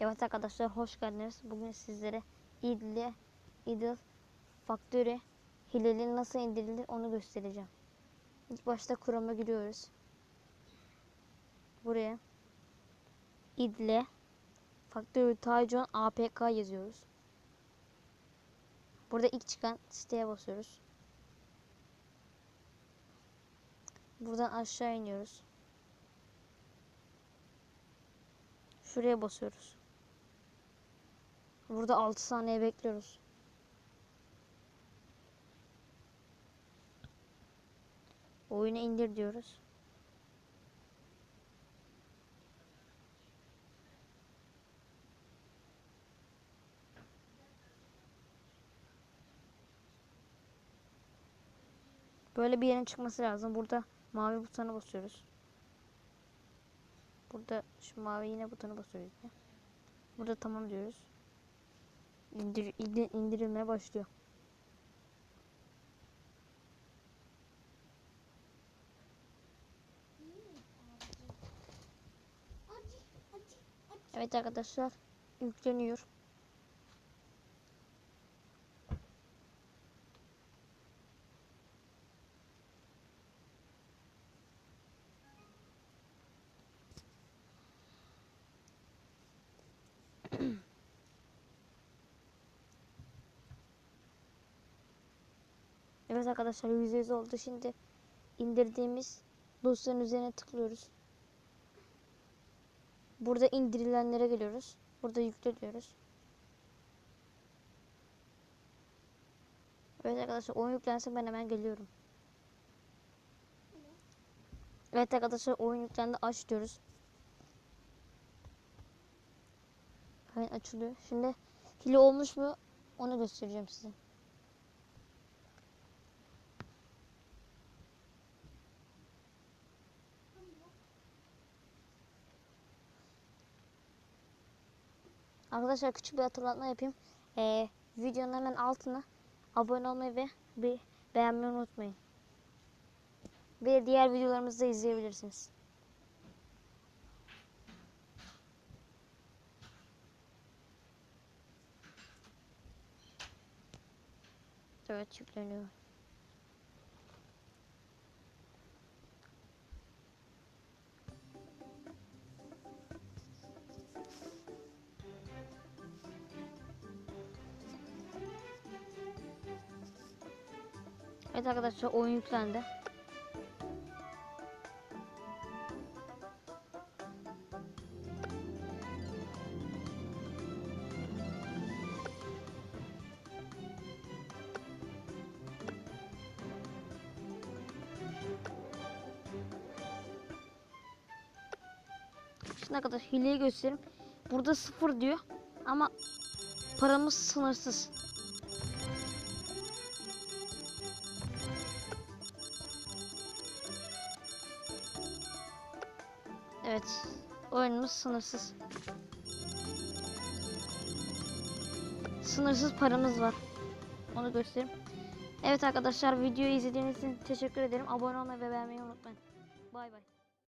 Evet arkadaşlar hoş geldiniz. Bugün sizlere idle, idle, faktörü, hileli nasıl indirilir onu göstereceğim. İlk başta Chrome'a giriyoruz. Buraya idle, faktörü Taycan APK yazıyoruz. Burada ilk çıkan siteye basıyoruz. Buradan aşağı iniyoruz. Şuraya basıyoruz. Burada 6 saniye bekliyoruz. Oyunu indir diyoruz. Böyle bir yerin çıkması lazım. Burada mavi butona basıyoruz. Burada şu mavi yine butona basıyoruz. yine. Burada tamam diyoruz. İndir, indir- indirilmeye başlıyor. Evet arkadaşlar yükleniyor. Evet arkadaşlar %100 oldu. Şimdi indirdiğimiz dosyanın üzerine tıklıyoruz. Burada indirilenlere geliyoruz. Burada yükle diyoruz. Evet arkadaşlar oyun yüklensin ben hemen geliyorum. Evet arkadaşlar oyun yüklendi aç diyoruz. Hemen açılıyor. Şimdi hile olmuş mu onu göstereceğim size. Arkadaşlar küçük bir hatırlatma yapayım. Ee, videonun hemen altına abone olmayı ve bir beğenmeyi unutmayın. Ve diğer videolarımızı da izleyebilirsiniz. Evet yükleniyor. Evet arkadaşlar oyun yüklendi. Şimdi arkadaşlar hileyi göstereyim. Burada sıfır diyor ama paramız sınırsız. Evet. Oyunumuz sınırsız. Sınırsız paramız var. Onu göstereyim. Evet arkadaşlar videoyu izlediğiniz için teşekkür ederim. Abone olmayı ve beğenmeyi unutmayın. Bay bay.